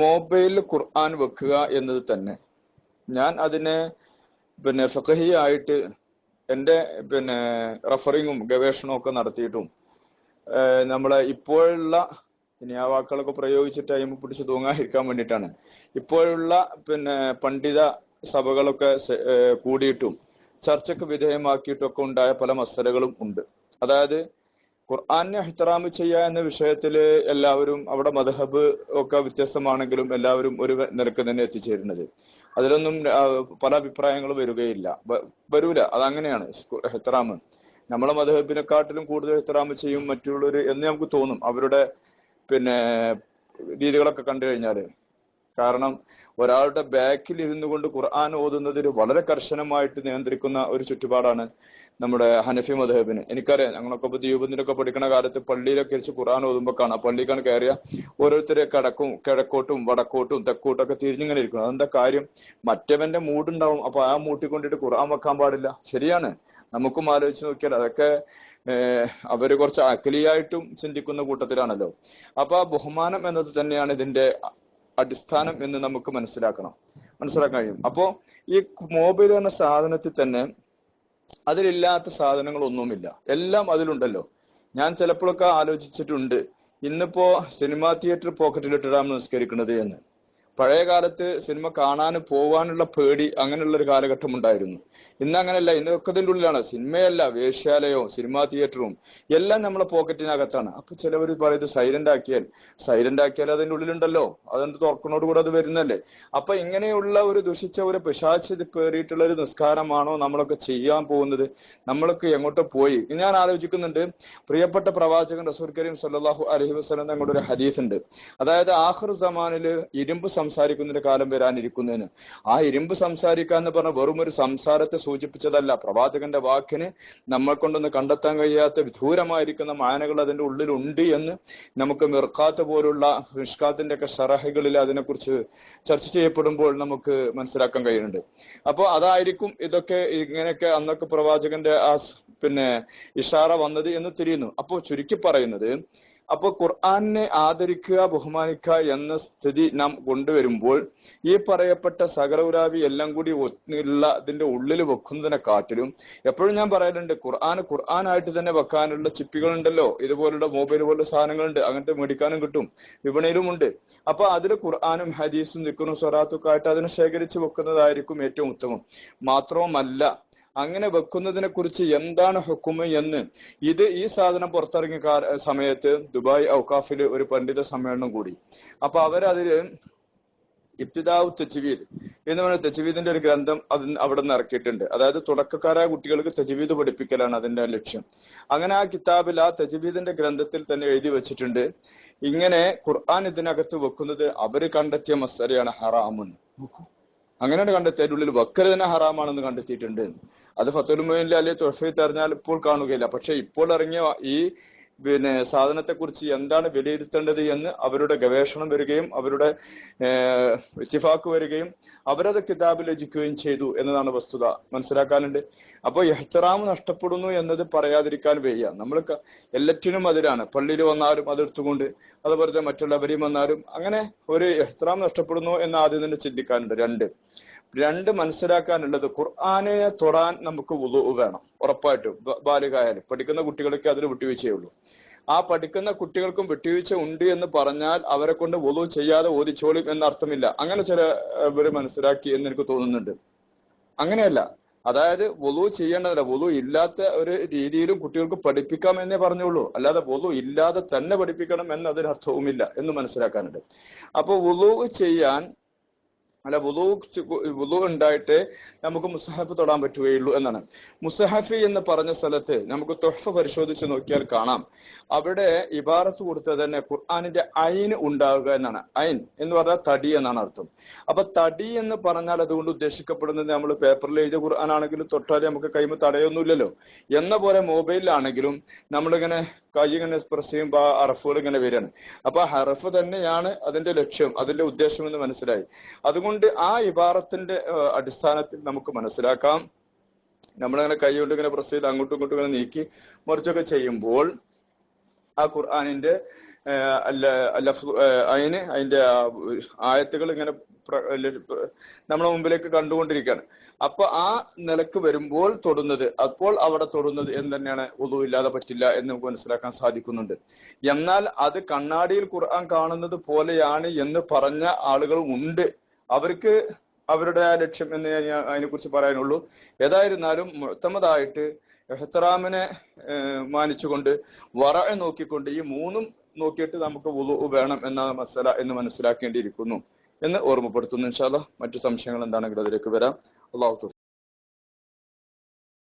മൊബൈലിൽ ഖുർആൻ വെക്കുക എന്നത് തന്നെ. ഞാൻ അതിനെ പിന്നെ ഫഖഹിയായിട്ട് എന്റെ പിന്നെ റഫറിങ്ങും ഗവേഷണവും ഒക്കെ നടത്തിയിട്ടും നമ്മളെ ഇപ്പോഴുള്ള ഇനി ആ വാക്കുകളൊക്കെ പ്രയോഗിച്ചിട്ട് അയിമ പിടിച്ച് തൂങ്ങാതിരിക്കാൻ വേണ്ടിയിട്ടാണ്. ഇപ്പോഴുള്ള പിന്നെ പണ്ഡിത സഭകളൊക്കെ കൂടിയിട്ടും ചർച്ചയ്ക്ക് വിധേയമാക്കിയിട്ടൊക്കെ ഉണ്ടായ പല മസലകളും ഉണ്ട്. അതായത് ഖുർആനെ അഹ്തറാമ് ചെയ്യുക എന്ന വിഷയത്തിൽ എല്ലാവരും അവിടെ മദ്ഹബ് ഒക്കെ വ്യത്യസ്തമാണെങ്കിലും എല്ലാവരും ഒരു നിലയ്ക്ക് തന്നെ എത്തിച്ചേരുന്നത്. അതിലൊന്നും പല അഭിപ്രായങ്ങളും വരികയില്ല. വരൂല. അതങ്ങനെയാണ് എഹ്തറാമ് നമ്മളെ മദ്ഹബിനെക്കാട്ടിലും കൂടുതൽ എഹ്തറാമ് ചെയ്യും മറ്റുള്ളവർ എന്ന് നമുക്ക് തോന്നും. അവരുടെ പിന്നെ രീതികളൊക്കെ കണ്ടു കഴിഞ്ഞാൽ. കാരണം ഒരാളുടെ ബാക്കിൽ ഇരുന്നു കൊണ്ട് ഖുർആൻ ഓതുന്നതിൽ വളരെ കർശനമായിട്ട് നിയന്ത്രിക്കുന്ന ഒരു ചുറ്റുപാടാണ് നമ്മുടെ ഹനഫി മധബിന് എനിക്കറിയാം ഞങ്ങളൊക്കെ ഇപ്പൊ ദ്വീപിന്റെയൊക്കെ പഠിക്കുന്ന കാലത്ത് പള്ളിയിലൊക്കെ വെച്ച് ഖുർആൻ ഓതുമ്പോൾ കാണാം. പള്ളിക്കാണ് കയറിയ ഓരോരുത്തരെ കടക്കും കിഴക്കോട്ടും വടക്കോട്ടും തെക്കോട്ടും ഒക്കെ തിരിഞ്ഞിങ്ങനെ ഇരിക്കും. അതെന്താ കാര്യം? മറ്റവന്റെ മൂടുണ്ടാവും. അപ്പൊ ആ മൂട്ടിക്കൊണ്ടിട്ട് ഖുർആൻ വെക്കാൻ പാടില്ല. ശരിയാണ്. നമുക്കും ആലോചിച്ച് നോക്കിയാൽ അതൊക്കെ അവർ കുറച്ച് അക്ലിയായിട്ടും ചിന്തിക്കുന്ന കൂട്ടത്തിലാണല്ലോ. അപ്പൊ ആ ബഹുമാനം എന്നത് തന്നെയാണ് ഇതിന്റെ അടിസ്ഥാനം എന്ന് നമുക്ക് മനസ്സിലാക്കണം. മനസ്സിലാക്കാൻ കഴിയും. അപ്പോ ഈ മൊബൈൽ എന്ന സാധനത്തിൽ തന്നെ അതിലില്ലാത്ത സാധനങ്ങളൊന്നുമില്ല. എല്ലാം അതിലുണ്ടല്ലോ. ഞാൻ ചിലപ്പോഴൊക്കെ ആലോചിച്ചിട്ടുണ്ട് ഇന്നിപ്പോ സിനിമാ തിയേറ്റർ പോക്കറ്റിലിട്ടിട്ടാണ് നിസ്കരിക്കുന്നത് എന്ന്. പഴയ കാലത്ത് സിനിമ കാണാൻ പോവാനുള്ള പേടി അങ്ങനെയുള്ള ഒരു കാലഘട്ടം ഉണ്ടായിരുന്നു. ഇന്ന് അങ്ങനെയല്ല ഇന്നൊക്കെ ഇതിന്റെ ഉള്ളിലാണ് സിനിമയല്ല വേശ്യാലയവും സിനിമാ തിയേറ്ററും എല്ലാം നമ്മളെ പോക്കറ്റിനകത്താണ്. അപ്പൊ ചിലവർ പറയുന്നത് സൈലന്റ് ആക്കിയാൽ സൈലന്റ് ആക്കിയാൽ അതിന്റെ ഉള്ളിലുണ്ടല്ലോ. അതെന്ത് തുറക്കണോട് കൂടെ അത് വരുന്നല്ലേ അപ്പൊ ഇങ്ങനെയുള്ള ഒരു ദുഷിച്ച ഒരു പിശാച്ച് പേറിയിട്ടുള്ള ഒരു നിസ്കാരമാണോ നമ്മളൊക്കെ ചെയ്യാൻ പോകുന്നത്? നമ്മളൊക്കെ എങ്ങോട്ടോ പോയി. ഞാൻ ആലോചിക്കുന്നുണ്ട് പ്രിയപ്പെട്ട പ്രവാചകൻ റസൂൽ കരീം സല്ലാഹു അലഹി വസ്ലം തങ്ങളുടെ ഒരു ഹദീസ് ഉണ്ട് അതായത് ആഖിർ സമാനിൽ ഇരുമ്പ് സംസാരിക്കുന്നതിന്റെ കാലം വരാനിരിക്കുന്നതിന്. ആ ഇരുമ്പ് സംസാരിക്കുക എന്ന് പറഞ്ഞ വെറും ഒരു സംസാരത്തെ സൂചിപ്പിച്ചതല്ല. പ്രവാചകന്റെ വാക്കിന് നമ്മൾ കൊണ്ടൊന്ന് കണ്ടെത്താൻ കഴിയാത്ത വിദൂരമായിരിക്കുന്ന മാനകൾ അതിന്റെ ഉള്ളിലുണ്ട് എന്ന് നമുക്ക് മിർക്കാത്ത് പോലുള്ള മിഷ്കാത്തിന്റെ ഒക്കെ ഷറഹകളിൽ അതിനെക്കുറിച്ച് ചർച്ച ചെയ്യപ്പെടുമ്പോൾ നമുക്ക് മനസ്സിലാക്കാൻ കഴിയുന്നുണ്ട്. അപ്പോൾ അതായിരിക്കും ഇതൊക്കെ ഇങ്ങനെയൊക്കെ അന്നൊക്കെ പ്രവാചകന്റെ ആ പിന്നെ ഇഷാറ വന്നത് എന്ന് തിരിയുന്നു. അപ്പോൾ ചുരുക്കി പറയുന്നത് അപ്പോൾ ഖുർആനെ ആദരിക്കുക ബഹുമാനിക്കുക എന്ന സ്ഥിതി നാം കൊണ്ടുവരുമ്പോൾ ഈ പറയപ്പെട്ട സകലൗരാവി എല്ലാം കൂടി ഉള്ള അതിന്റെ ഉള്ളിൽ വെക്കുന്നതിനെ കാട്ടിലും എപ്പോഴും ഞാൻ പറയാറുണ്ട് ഖുർആൻ ഖുർആനായിട്ട് തന്നെ വെക്കാനുള്ള ചിപ്പികൾ ഉണ്ടല്ലോ ഇതുപോലുള്ള മൊബൈൽ പോലുള്ള സാധനങ്ങളുണ്ട്. അങ്ങനത്തെ മേടിക്കാനും കിട്ടും. വിപണിയിലും ഉണ്ട് അപ്പൊ അതിൽ ഖുർആാനും ഹദീസും നിക്കുന്നു സ്വറാത്തുക്കായിട്ട് അതിനെ ശേഖരിച്ച് വെക്കുന്നതായിരിക്കും ഏറ്റവും ഉത്തമം. മാത്രവുമല്ല അങ്ങനെ വെക്കുന്നതിനെ കുറിച്ച് എന്താണ് ഹുക്കുമ് എന്ന്? ഇത് ഈ സാധനം പുറത്തിറങ്ങിയ സമയത്ത് ദുബായ് ഔക്കാഫിൽ ഒരു പണ്ഡിത സമ്മേളനം കൂടി. അപ്പൊ അവരതിൽ ഇബ്തിദാവ് തെജീവീദ് എന്ന് പറഞ്ഞ തെജീവീദിന്റെ ഒരു ഗ്രന്ഥം അത് അവിടെ നിന്ന് ഇറക്കിയിട്ടുണ്ട്. അതായത് തുടക്കക്കാരായ കുട്ടികൾക്ക് തെജുവീദ് പഠിപ്പിക്കലാണ് അതിന്റെ ലക്ഷ്യം. അങ്ങനെ ആ കിതാബിൽ ആ തെജുവീദിന്റെ ഗ്രന്ഥത്തിൽ തന്നെ എഴുതി വെച്ചിട്ടുണ്ട്. ഇങ്ങനെ ഖുർആൻ ഇതിനകത്ത് വെക്കുന്നത് അവർ കണ്ടെത്തിയ മസ്തരയാണ് ഹറാമുൻ. നോക്കൂ. അങ്ങനെയാണ് കണ്ടെത്തിയ ഉള്ളിൽ വക്കര തന്നെ ഹറാമാണെന്ന് കണ്ടെത്തിയിട്ടുണ്ട്. അത് ഫത്തുൽ ഫത്തുൽമോയിനിൽ അല്ലെങ്കിൽ തൊഴഫയിൽ തെരഞ്ഞാൽ ഇപ്പോൾ കാണുകയില്ല. പക്ഷെ ഇപ്പോൾ ഇറങ്ങിയ ഈ പിന്നെ സാധനത്തെ കുറിച്ച് എന്താണ് വിലയിരുത്തേണ്ടത് എന്ന് അവരുടെ ഗവേഷണം വരികയും അവരുടെ ഇത്തിഫാക്ക് വരികയും അവരത് കിതാബിൽ രചിക്കുകയും ചെയ്തു എന്നതാണ് വസ്തുത. മനസ്സിലാക്കാനുണ്ട്? അപ്പോൾ എഹ്തറാം നഷ്ടപ്പെടുന്നു എന്നത് പറയാതിരിക്കാൻ വയ്യ. നമ്മൾ എല്ലാറ്റിനും അതിലാണ് പള്ളിയിൽ വന്നാലും അതിർത്തുകൊണ്ട് അതുപോലെ തന്നെ മറ്റുള്ളവരെയും വന്നാലും അങ്ങനെ ഒരു എഹ്തറാം നഷ്ടപ്പെടുന്നു എന്ന് ആദ്യം തന്നെ ചിന്തിക്കാനുണ്ട്. രണ്ട്. രണ്ട് മനസ്സിലാക്കാനുള്ളത് ഖുർആാനെ തൊടാൻ നമുക്ക് വേണം. ഉറപ്പായിട്ടും. ബാലികായാലും. പഠിക്കുന്ന കുട്ടികൾക്ക് അതിന് വിട്ടുവീഴ്ചയുള്ളൂ ആ പഠിക്കുന്ന കുട്ടികൾക്കും വിട്ടുവീഴ്ച ഉണ്ട് എന്ന് പറഞ്ഞാൽ അവരെ കൊണ്ട് വുളു ചെയ്യാതെ ഓദിച്ചോളും എന്ന അർത്ഥമില്ല. അങ്ങനെ ചില ഇവർ മനസ്സിലാക്കി എന്ന് എനിക്ക് തോന്നുന്നുണ്ട്. അങ്ങനെയല്ല. അതായത് വുളു ചെയ്യേണ്ടതല്ല. വുളു ഇല്ലാത്ത ഒരു രീതിയിലും കുട്ടികൾക്ക് പഠിപ്പിക്കാം എന്നേ പറഞ്ഞുള്ളൂ. അല്ലാതെ വുളു ഇല്ലാതെ തന്നെ പഠിപ്പിക്കണം എന്ന് അതിന് അർത്ഥവുമില്ല എന്ന് മനസ്സിലാക്കാനുണ്ട്. അപ്പൊ വുളു ചെയ്യാൻ അല്ല വുളു വുളു ഉണ്ടായിട്ട് നമുക്ക് മുസഹഫ് തൊടാൻ പറ്റുകയുള്ളൂ എന്നാണ്. മുസഹഫ് എന്ന് പറഞ്ഞ സ്ഥലത്ത് നമുക്ക് തൊഹഫ പരിശോധിച്ച് നോക്കിയാൽ കാണാം. അവിടെ ഇബാറത്ത് കൊടുത്തത് തന്നെ ഖുർആാനിന്റെ ഐന് ഉണ്ടാവുക എന്നാണ്. ഐൻ എന്ന് പറഞ്ഞാൽ തടി എന്നാണ് അർത്ഥം. അപ്പൊ തടി എന്ന് പറഞ്ഞാൽ അതുകൊണ്ട് ഉദ്ദേശിക്കപ്പെടുന്നത് നമ്മൾ പേപ്പറിൽ എഴുതിയ ഖുർആൻ ആണെങ്കിലും തൊട്ടാൽ നമുക്ക് കൈമ തടയൊന്നുമില്ലല്ലോ. എന്ന പോലെ മൊബൈലിലാണെങ്കിലും നമ്മളിങ്ങനെ കൈ ഇങ്ങനെ എക്സ്പ്രസ് ചെയ്യുമ്പോൾ ആ അറഫുകൾ ഇങ്ങനെ വരികയാണ്. അപ്പൊ ഹറഫ് തന്നെയാണ് അതിന്റെ ലക്ഷ്യം അതിന്റെ ഉദ്ദേശം എന്ന് മനസ്സിലായി. അതുകൊണ്ട് ആ ഇബാറത്തിന്റെ അടിസ്ഥാനത്തിൽ നമുക്ക് മനസ്സിലാക്കാം. നമ്മളിങ്ങനെ കൈ കൊണ്ട് ഇങ്ങനെ പ്രസ് ചെയ്ത് അങ്ങോട്ടും ഇങ്ങോട്ടും ഇങ്ങനെ നീക്കി മറിച്ചൊക്കെ ചെയ്യുമ്പോൾ ആ ഖുർആാനിന്റെ അതിന് അതിന്റെ ആയത്തുകൾ ഇങ്ങനെ നമ്മളെ മുമ്പിലേക്ക് കണ്ടുകൊണ്ടിരിക്കുകയാണ്. അപ്പൊ ആ നിലയ്ക്ക് വരുമ്പോൾ തൊടുന്നത് അപ്പോൾ അവിടെ തൊടുന്നത് എന്ന് തന്നെയാണ് ഒതു ഇല്ലാതെ പറ്റില്ല എന്ന് നമുക്ക് മനസ്സിലാക്കാൻ സാധിക്കുന്നുണ്ട്. എന്നാൽ അത് കണ്ണാടിയിൽ ഖുർആൻ കാണുന്നത് പോലെയാണ് എന്ന് പറഞ്ഞ ആളുകൾ ഉണ്ട്. അവർക്ക് അവരുടെ ലക്ഷ്യം എന്ന് ഞാൻ അതിനെ കുറിച്ച് പറയാനുള്ളൂ. ഏതായിരുന്നാലും മുത്തമതായിട്ട് എഹ്തറാമിനെ മാനിച്ചുകൊണ്ട് വറ നോക്കിക്കൊണ്ട് ഈ മൂന്നും നോക്കിയിട്ട് നമുക്ക് വുളു വേണം എന്ന മസല എന്ന് മനസ്സിലാക്കേണ്ടിയിരിക്കുന്നു എന്ന് ഓർമ്മപ്പെടുത്തുന്നു. ഇൻഷാല്ല മറ്റു സംശയങ്ങൾ എന്താണെങ്കിലും അതിലേക്ക് വരാം. അള്ളാഹു